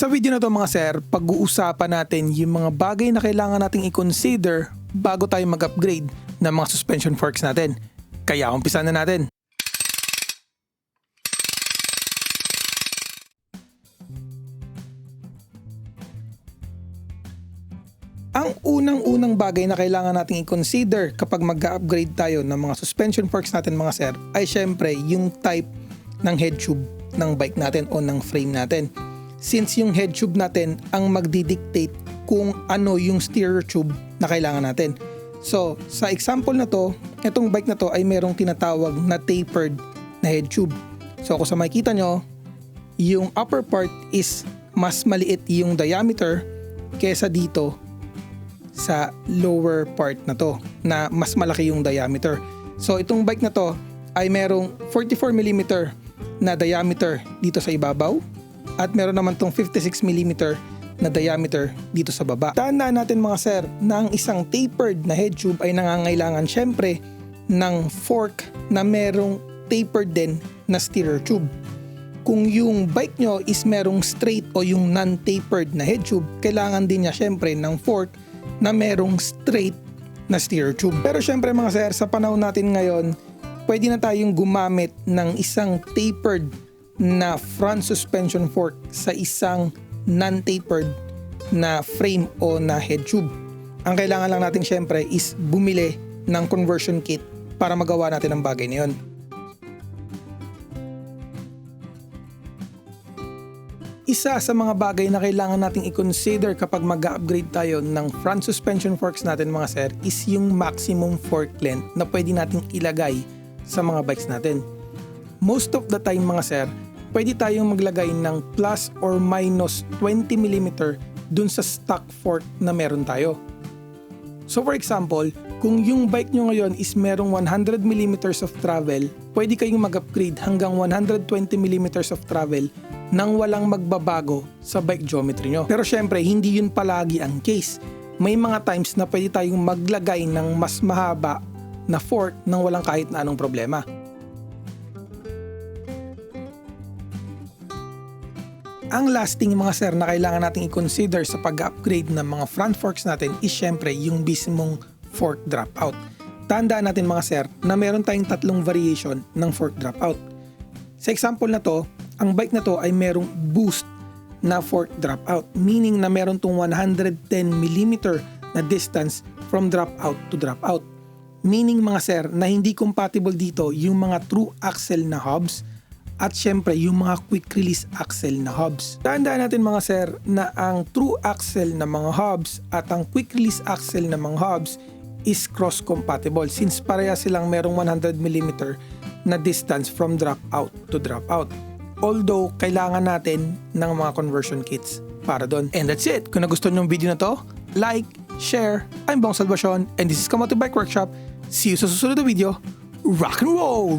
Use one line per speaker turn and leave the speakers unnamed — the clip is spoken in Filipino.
Sa video na to mga sir, pag-uusapan natin yung mga bagay na kailangan nating i-consider bago tayo mag-upgrade ng mga suspension forks natin. Kaya umpisa na natin. Ang unang-unang bagay na kailangan nating i-consider kapag mag-upgrade tayo ng mga suspension forks natin mga sir ay syempre yung type ng head tube ng bike natin o ng frame natin. Since yung head tube natin ang magdidictate kung ano yung steer tube na kailangan natin. So, sa example na to, itong bike na to ay merong tinatawag na tapered na head tube. So, kung sa makikita nyo, yung upper part is mas maliit yung diameter kesa dito sa lower part na to na mas malaki yung diameter. So itong bike na to ay merong 44mm na diameter dito sa ibabaw at meron naman tong 56mm na diameter dito sa baba. Tandaan natin mga sir na ang isang tapered na head tube ay nangangailangan syempre ng fork na merong tapered din na steerer tube. Kung yung bike nyo is merong straight o yung non-tapered na head tube, kailangan din niya syempre ng fork na merong straight na steer tube. Pero syempre mga sir, sa panahon natin ngayon, pwede na tayong gumamit ng isang tapered na front suspension fork sa isang non-tapered na frame o na head tube. Ang kailangan lang natin syempre is bumili ng conversion kit para magawa natin ang bagay na yun. Isa sa mga bagay na kailangan nating i-consider kapag mag-upgrade tayo ng front suspension forks natin mga sir is yung maximum fork length na pwede nating ilagay sa mga bikes natin. Most of the time mga sir, pwede tayong maglagay ng plus or minus 20mm dun sa stock fork na meron tayo. So for example, kung yung bike nyo ngayon is merong 100mm of travel, pwede kayong mag-upgrade hanggang 120mm of travel nang walang magbabago sa bike geometry nyo. Pero syempre, hindi yun palagi ang case. May mga times na pwede tayong maglagay ng mas mahaba na fork nang walang kahit na anong problema. Ang lasting mga sir na kailangan nating i-consider sa pag-upgrade ng mga front forks natin is syempre yung mismong fork dropout. Tandaan natin mga sir na meron tayong tatlong variation ng fork dropout. Sa example na to, ang bike na to ay merong boost na fork dropout, meaning na meron tong 110mm na distance from dropout to dropout. Meaning mga sir na hindi compatible dito yung mga true axle na hubs at syempre yung mga quick release axle na hubs. Tandaan natin mga sir na ang true axle na mga hubs at ang quick release axle na mga hubs is cross compatible since pareha silang merong 100mm na distance from dropout to dropout. Although, kailangan natin ng mga conversion kits para doon. And that's it. Kung nagustuhan yung video na to, like, share. I'm Bong Salvacion and this is Kamote Bike Workshop. See you sa susunod na video. Rock and roll!